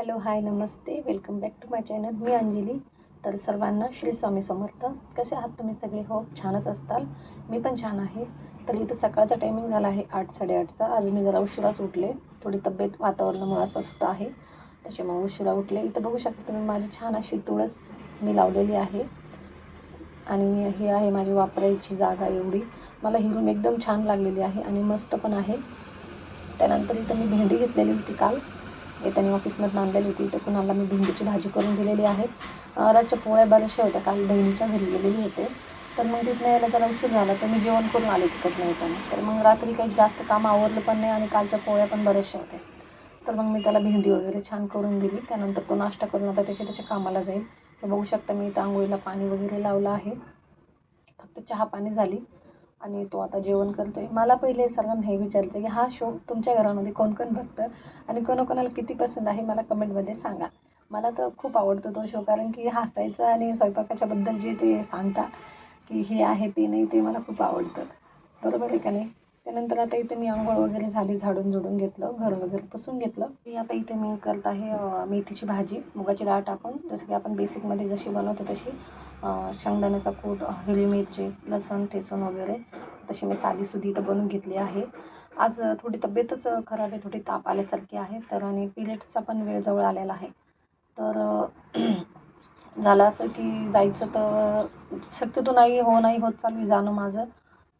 Hello hi Namaste. Welcome back to my channel मी अंजली. तर सर्वांना श्री स्वामी समर्थ. कसे आहात तुम्ही सगळे? हो छानच असताल. मी पण छान आहे. तर इथं सकाळचा टायमिंग झाला आहे आठ साडेआठचा. आज मी जरा उशिराच उठले. थोडी तब्येत वातावरणामुळे अस्वस्थ आहे. त्याच्यामुळे उशिरा उठले. इथं बघू शकता तुम्ही माझी छान अशी तुळस मी लावलेली आहे. आणि ही आहे माझी वापरायची जागा एवढी. मला ही रूम एकदम छान लागलेली आहे आणि मस्त पण आहे. त्यानंतर इथं मी भेंडी घेतलेली होती काल. येताना ऑफिसमधून आणलेली होती. तर कुणाला मी भेंडीची भाजी करून दिलेली आहे. रातच्या पोळ्या बऱ्याचशा होत्या. काल बहिणीच्या घरी गेलेली होते. तर मग तिथनं यायला जरा उशीर झाला. तर मी जेवण करून आले तिकडनं येताना. तर मग रात्री काही जास्त काम आवरलं पण नाही आणि कालच्या पोळ्या पण बऱ्याचशा होत्या. तर मग मी त्याला भेंडी वगैरे छान करून दिली. त्यानंतर तो नाश्ता करून आता त्याच्या त्याच्या कामाला जाईल. तर बघू शकता मी इथं आंघोळीला पाणी वगैरे लावलं आहे. फक्त चहा पाणी झाली. आणि तो आता जेवण करतोय. मला पहिले सर्वांना हे विचारायचं की हा शो तुमच्या घरामध्ये कोण कोण बघतं आणि कोणाकोणाला किती पसंत आहे मला कमेंटमध्ये सांगा. मला तर खूप आवडतो तो शो कारण की हसायचं आणि स्वयंपाकाच्याबद्दल जे ते सांगता की हे आहे ते नाही ते मला खूप आवडतं. बरोबर आहे का नाही? त्यानंतर आता इथे मी आंघोळ वगैरे झाली झाडून झुडून घेतलं घर वगैरे पुसून घेतलं. की आता इथे मी करत आहे मेथीची भाजी मुगाची डाळ टाकून. जसं की आपण बेसिकमध्ये जशी बनवतो तशी. शेंगदाण्याचा कूट हिरवी मिरची लसण ठेचून वगैरे. तशी मी साधीसुधी इथं बनवून घेतली आहे. आज थोडी तब्येतच खराब आहे थोडी ताप आल्यासारखी आहे तर आणि पिरियड्सचा पण वेळ जवळ आलेला आहे. तर झालं असं की जायचं तर शक्यतो नाही हो नाही होत चालू जाणं माझं.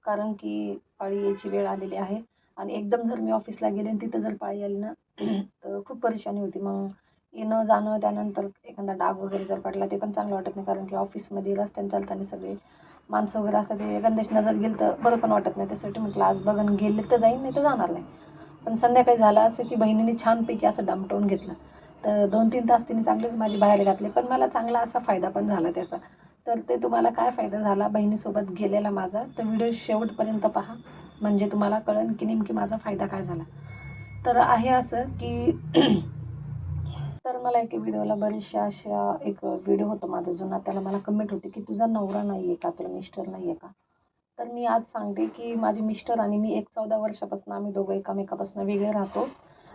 कारण की पाळी यायची वेळ आलेली आहे. आणि एकदम जर मी ऑफिसला गेले आणि तिथं जर पाळी आली ना तर खूप परेशानी होती. मग येणं जाणं त्यानंतर एखादा डाग वगैरे जर पडला ते पण चांगलं वाटत नाही. कारण की ऑफिसमध्ये रस्त्याने चालताना सगळे माणसं वगैरे असतात ते एखाद्याची नजर गेलं तर बरं पण वाटत नाही. त्यासाठी म्हटलं आज बघून गेले तर जाईन नाही तर जाणार नाही. पण संध्याकाळी झालं असं की बहिणीने छानपैकी असं डामटवून घेतलं. तर दोन तीन तास तिने चांगलेच माझी बाहेर घातले. पण मला चांगला असा फायदा पण झाला त्याचा. तर ते तुम्हाला काय फायदा झाला बहिणीसोबत गेलेला माझा? तर व्हिडिओ शेवटपर्यंत पहा. म्हणजे तुम्हाला कळेल की नेमकी माझा फायदा काय झाला. तर आहे असं की तर मला एक व्हिडिओला बऱ्याचशा अशा एक व्हिडिओ होता माझा जुना. त्याला मला कमेंट होती की तुझा नवरा नाही आहे का? तुला मिस्टर नाही आहे का? तर मी आज सांगते की माझे मिस्टर आणि मी एक चौदा वर्षापासून आम्ही दोघं एकामेकापासून वेगळे राहतो.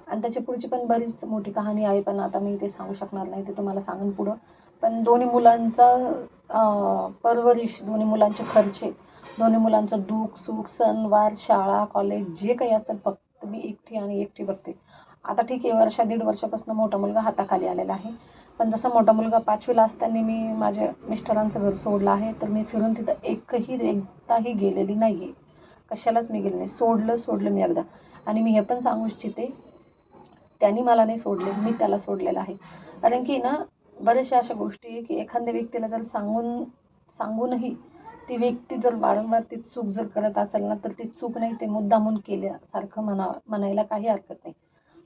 आणि त्याच्या पुढची पण बरीच मोठी कहाणी आहे पण आता मी ते सांगू शकणार नाही ते तुम्हाला सांगून पुढं. पण दोन्ही मुलांचा परवरिश दोन्ही मुलांचे खर्चे दोन्ही मुलांचं दुःख सुख सणवार शाळा कॉलेज जे काही असतात फक्त मी एकटी आणि एकटी बघते. आता ठीक आहे वर्षा दीड वर्षापासून मोठा मुलगा हाताखाली आलेला आहे. पण जसं मोठा मुलगा पाचवीला असताना मी माझ्या मिस्टरांचं घर सोडलं आहे तर मी फिरून तिथं एकही एकदाही गेलेली नाही आहे कशालाच मी गेले नाही. सोडलं सोडलं मी एकदा. आणि मी हे पण सांगू इच्छिते त्यांनी मला नाही सोडले मी त्याला सोडलेलं आहे. कारण की ना बऱ्याचशा अशा गोष्टी आहे की एखाद्या व्यक्तीला जर सांगून सांगूनही ती व्यक्ती जर वारंवार ती चूक जर करत असेल ना तर ती चूक नाही ते मुद्दामून केल्यासारखं म्हणा म्हणायला काही हरकत नाही.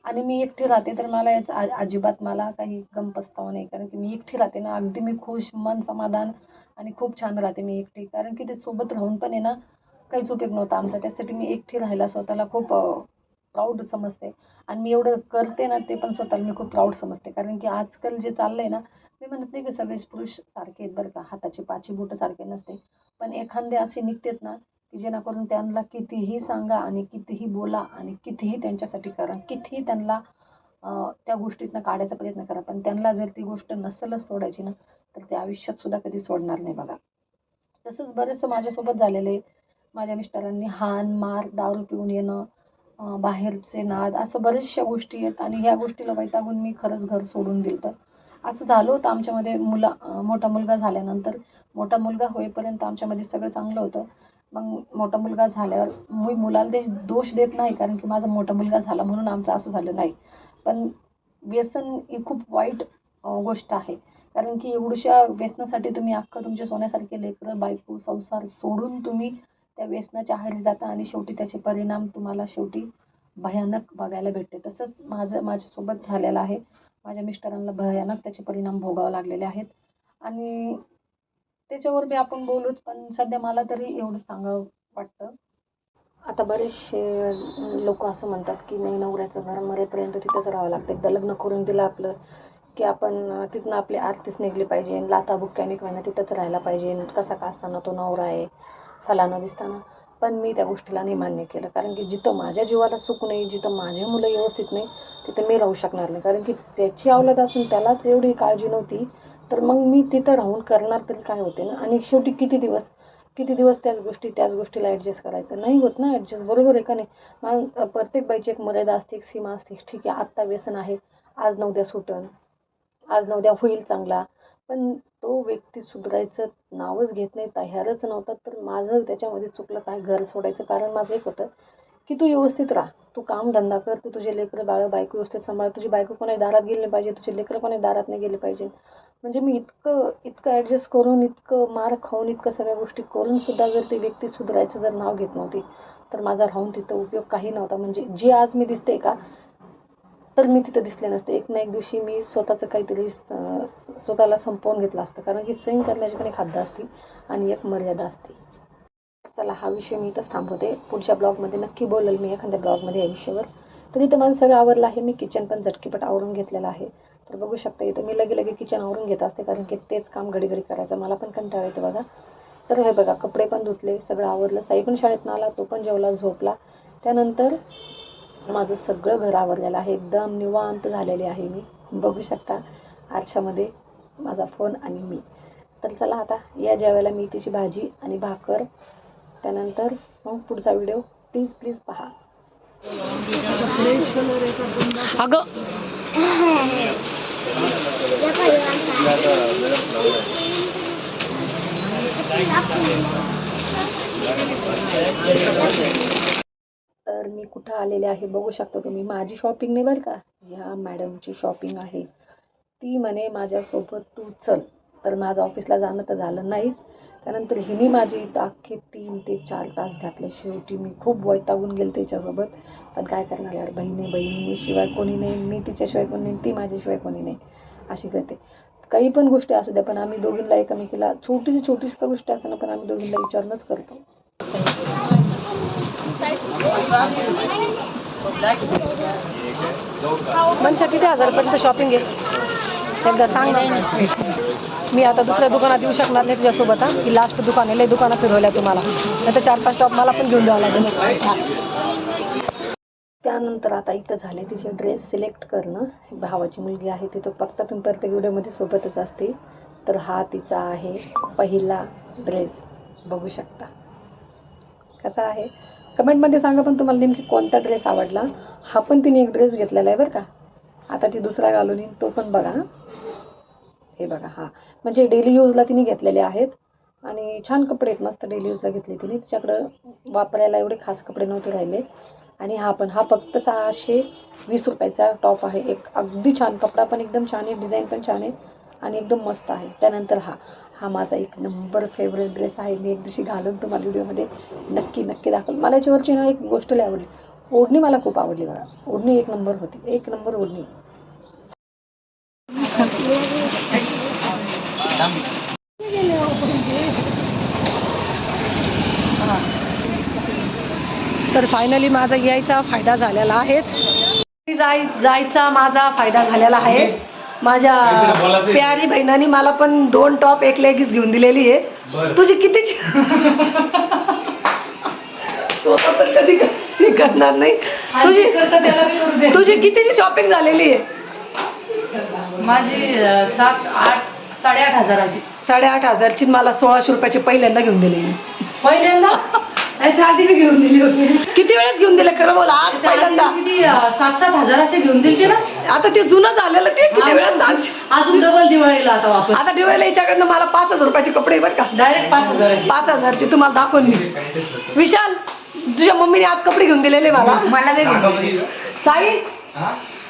आणि मी एकटी राहते तर मला याचा अजिबात मला काही गम पस्तावा नाही. कारण की मी एकटी राहते ना अगदी मी खुश मन समाधान आणि खूप छान राहते मी एकटी. कारण की ते सोबत राहून पण आहे ना काहीच उपयोग नव्हता आमचा. त्यासाठी मी एकटी राहायला स्वतःला खूप प्राऊड समजते. आणि मी एवढं करते ना ते पण स्वतःला मी खूप प्राऊड समजते. कारण की आजकाल जे चाललं आहे ना मी म्हणत नाही की सगळेच पुरुष सारखे आहेत बरं का. हाताची पाची बोटं सारखे नसते. पण एखादे असे निघतात ना की जेणेकरून त्यांना कितीही सांगा आणि कितीही बोला आणि कितीही त्यांच्यासाठी करा कितीही त्यांना त्या गोष्टीतनं काढायचा प्रयत्न करा पण त्यांना जर ती गोष्ट नसेलच सोडायची ना तर ते आयुष्यात सुद्धा कधी सोडणार नाही बघा. तसंच बरेचसं माझ्यासोबत झालेलं आहे. माझ्या मिस्टरांनी हान मार दारू पिऊन येणं बाहेरचे नाद असं बऱ्याचशा गोष्टी आहेत आणि ह्या गोष्टीला वैतागून मी खरंच घर सोडून दिलं तर असं झालं होतं आमच्यामध्ये मुला मोठा मुलगा झाल्यानंतर. मोठा मुलगा होईपर्यंत आमच्यामध्ये सगळं चांगलं होतं. मग मोठा मुलगा झाल्यावर मी मुलाला देश दोष देत नाही कारण की माझा मोठा मुलगा झाला म्हणून आमचं असं झालं नाही. पण व्यसन ही खूप वाईट गोष्ट आहे. कारण की एवढ्याशा व्यसनासाठी तुम्ही अख्खं तुमच्या सोन्यासारखे लेकरं बायको संसार सोडून तुम्ही त्या व्यसनाच्या आहारी जाता आणि शेवटी त्याचे परिणाम तुम्हाला शेवटी भयानक बघायला भेटते. तसंच माझं माझ्यासोबत झालेलं आहे. माझ्या मिस्टरांना भयानक त्याचे परिणाम भोगावे लागलेले आहेत. आणि त्याच्यावर बी आपण बोलूच पण सध्या मला तरी एवढं सांगावं वाटतं. आता बरेचसे लोक असं म्हणतात की नाही नवऱ्याचं घर मरेपर्यंत तिथंच राहावं लागतं. एकदा लग्न करून दिलं आपलं की आपण तिथनं आपली आरतीच निघली पाहिजे लाथा बुक्क्याने म्हणा तिथंच राहायला पाहिजे. कसा का असताना तो नवरा आहे फलानं दिसताना पण मी त्या गोष्टीला नाही मान्य केलं. कारण की जिथं माझ्या जीवाला सुख नाही जिथं माझे मुलं व्यवस्थित नाही तिथं मी राहू शकणार नाही. कारण की त्याची अवलाद असून त्यालाच एवढी काळजी नव्हती तर मग मी तिथं राहून करणार तरी काय होते ना? आणि शेवटी किती दिवस? किती दिवस त्याच गोष्टी त्याच गोष्टीला ॲडजस्ट करायचं? नाही होत ना ॲडजस्ट बरोबर आहे का नाही? मग प्रत्येक बाईची एक मर्यादा असते एक सीमा असते. ठीक आहे आत्ता व्यसन आहे. आज नऊ द्या सुटन. आज नऊ द्या होईल चांगला. पण तो व्यक्ती सुधारायचं नावच घेत नाही तयारच नव्हता. तर माझं त्याच्यामध्ये चुकलं काय? घर सोडायचं कारण माझं एक होतं की तू व्यवस्थित राहा. तू काम धंदा कर तू तुझे लेकरं बाळं बायको व्यवस्थित सांभाळ. तुझी बायको कोणी दारात गेली नाही पाहिजे तुझे लेकरं कोणी दारात नाही गेले पाहिजे. म्हणजे मी इतकं इतकं ॲडजस्ट करून इतकं मार खाऊन इतकं सगळ्या गोष्टी करून सुद्धा जर ती व्यक्ती सुधारायचं जर नाव घेत नव्हती तर माझा राहून तिथं उपयोग काही नव्हता. म्हणजे जी आज मी दिसते का तर मी तिथं दिसले नसते. एक ना एक दिवशी मी स्वतःचं काहीतरी स- स्वतःला संपवून घेतलं असतं. कारण की सैन करण्याची पण एक हद्द असते आणि एक मर्यादा असते. चला हा विषय मी इथंच थांबवते. पुढच्या ब्लॉगमध्ये नक्की बोलेल मी एखाद्या ब्लॉगमध्ये या विषयावर. तर इथं माझं सगळं आवरलं आहे. मी किचन पण झटकीपट आवरून घेतलेलं आहे. तर बघू शकता इथं मी लगे लगे किचन आवरून घेत असते कारण की तेच काम घडी घडी करायचं. मला पण कंटाळा येतं बघा. तर हे बघा कपडे पण धुतले सगळं आवरलं. साई पण शाळेत आला तो पण जेवला झोपला. त्यानंतर माझं सगळं घर आवरलेलं आहे. एकदम निवांत झालेली आहे मी. बघू शकता आरशामध्ये माझा फोन आणि मी. तर चला आता या जेवायला मी तिची भाजी आणि भाकर. त्यानंतर मग पुढचा व्हिडिओ प्लीज प्लीज पहा. अगं. तर मी कुठं आलेले आहे बघू शकता तुम्ही. माझी शॉपिंग नाही बरं का? ह्या मॅडमची शॉपिंग आहे. ती म्हणे माझ्यासोबत तू चल. तर माझं ऑफिसला जाणं तर झालं नाहीच. त्यानंतर हिने माझी इथं अख्खे तीन ते चार तास घातले. शेवटी मी खूप वैतागून गेले त्याच्यासोबत पण काय करणार यार बहिणी बहिणीशिवाय कोणी नाही मी तिच्याशिवाय कोणी नाही ती माझ्याशिवाय कोणी नाही अशी करते. काही पण गोष्टी असू द्या पण आम्ही दोघींना एकमेकीला छोटीशी छोटीशी का गोष्ट असताना ना पण आम्ही दोघींना विचारूनच करतो. मनशा किती हजारपर्यंत शॉपिंग आहे? एकदा सांग मी आता दुसऱ्या दुकानात येऊ शकणार नाही तुझ्यासोबत हा? की लास्ट दुकान आहे लय दुकानात फिरवल्या तुम्हाला. नाही तर चार पाच शॉप मला पण घेऊन द्यावं लागेल. त्यानंतर आता इथं झाले तिचे ड्रेस सिलेक्ट करणं. भावाची मुलगी आहे तिथं फक्त तुम्ही प्रत्येक व्हिडिओमध्ये सोबतच असते. तर हा तिचा आहे पहिला ड्रेस बघू शकता. कसा आहे? कमेंटमध्ये सांगा पण तुम्हाला नेमकी कोणता ड्रेस आवडला. हा पण तिने एक ड्रेस घेतलेला आहे बरं का. आता ती दुसरा घालून येईन तो पण बघा हे बघा हा. म्हणजे डेली यूजला तिने घेतलेले आहेत. आणि छान कपडे आहेत मस्त डेली यूजला घेतले तिने. तिच्याकडं वापरायला एवढे खास कपडे नव्हते राहिले. आणि हा पण हा फक्त सहाशे वीस रुपयाचा टॉप आहे. एक अगदी छान कपडा पण एकदम छान आहे डिझाईन पण छान आहे आणि एकदम मस्त आहे. त्यानंतर हा हा माझा एक नंबर फेवरेट ड्रेस आहे. मी एक दिवशी घालून तुम्हाला व्हिडिओमध्ये नक्की नक्की दाखवलं. मला याच्यावरची ना एक गोष्ट लई आवडली. ओढणी मला खूप आवडली बघा. ओढणी एक नंबर होती. एक नंबर ओढणी. तर फायनली माझा यायचा फायदा झालेला आहेच. जाय जायचा माझा फायदा झालेला आहे. माझ्या प्यारी बहिणानी मला पण दोन टॉप एक लेगीज घेऊन दिलेली आहे. तुझी किती स्वतः तर कधी हे करणार नाही. तुझी तुझी कितीची शॉपिंग झालेली आहे? माझी सात आठ साडेआठ हजाराची. साडेआठ हजारची मला सोळाशे रुपयाची पहिल्यांदा घेऊन दिलेली पहिल्यांदा? याच्या आधी मी घेऊन दिली होती. किती वेळेस घेऊन दिले खरं बोला? आज त्याच्या आधी पहिल्यांदा. मी अ, सात सात हजाराचे घेऊन दिली ना? आता ते जुनं झालेलं ते किती वेळेस अजून डबल दिवाळीला आता वापस. आता दिवाळीला याच्याकडनं मला पाच हजार रुपयाचे कपडे बरं का. डायरेक्ट पाच हजाराची. पाच हजारचे तुम्हाला दाखवून मी विशाल तुझ्या मम्मीने आज कपडे घेऊन दिलेले मला. मला नाही घेऊन साई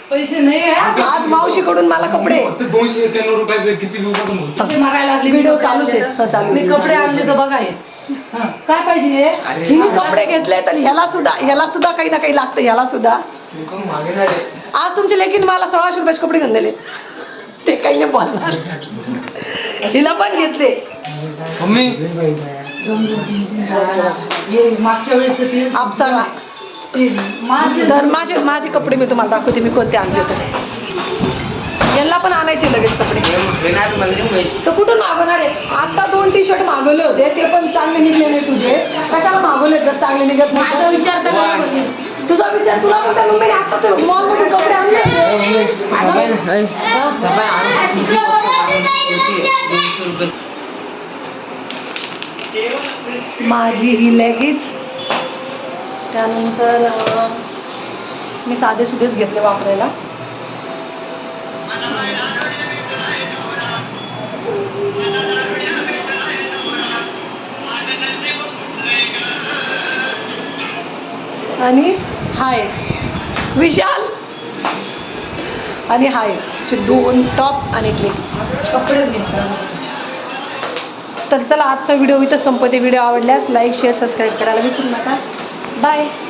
पैसे नाही आहे. आज मावशीकडून मला कपडे. फक्त दोनशे एक्क्याण्णव रुपयाचे किती दिवसातून होतं? पैसे मागायला लागले व्हिडिओ चालूच आहे. हो, चालू मी आहे. कपडे आणले तर बघा हे. हं. काय पाहिजे हिने कपडे घेतले तर ह्याला सुद्धा ह्याला सुद्धा काही ना काही लागतं ह्याला सुद्धा. आज तुमचे लेकीन मला सोळाशे रुपयाचे कपडे घेऊन दिले. ते काही नाही बोलणार. हिला पण घेतले. मम्मी. हे मागच्या वेळेस ते आपसाला माझे तर माझे माझे कपडे मी तुम्हाला दाखवते मी कोणते आणले तर यांना पण आणायचे लगेच कपडे हे म्हणजे. तर कुठून मागवणार आहे आता दोन टी शर्ट मागवले होते ते पण चांगले निघले नाही तुझे कशाला मागवले जर चांगले निघत नाही माझा विचार तर म्हणजे. तुझा विचार तुला त्या मम्मीने आता ते मॉल मधून कपडे आणले. माझी ही लेगीज त्यानंतर मी साधे सुधेच घेतले वापरायला. आणि हाय. विशाल. आणि हाय. असे दोन टॉप आणि क्लिक कपडेच घेतले. तर चला आजचा व्हिडिओ इथं संपते व्हिडिओ आवडल्यास लाईक शेअर सबस्क्राईब करायला विसरू नका. Bye!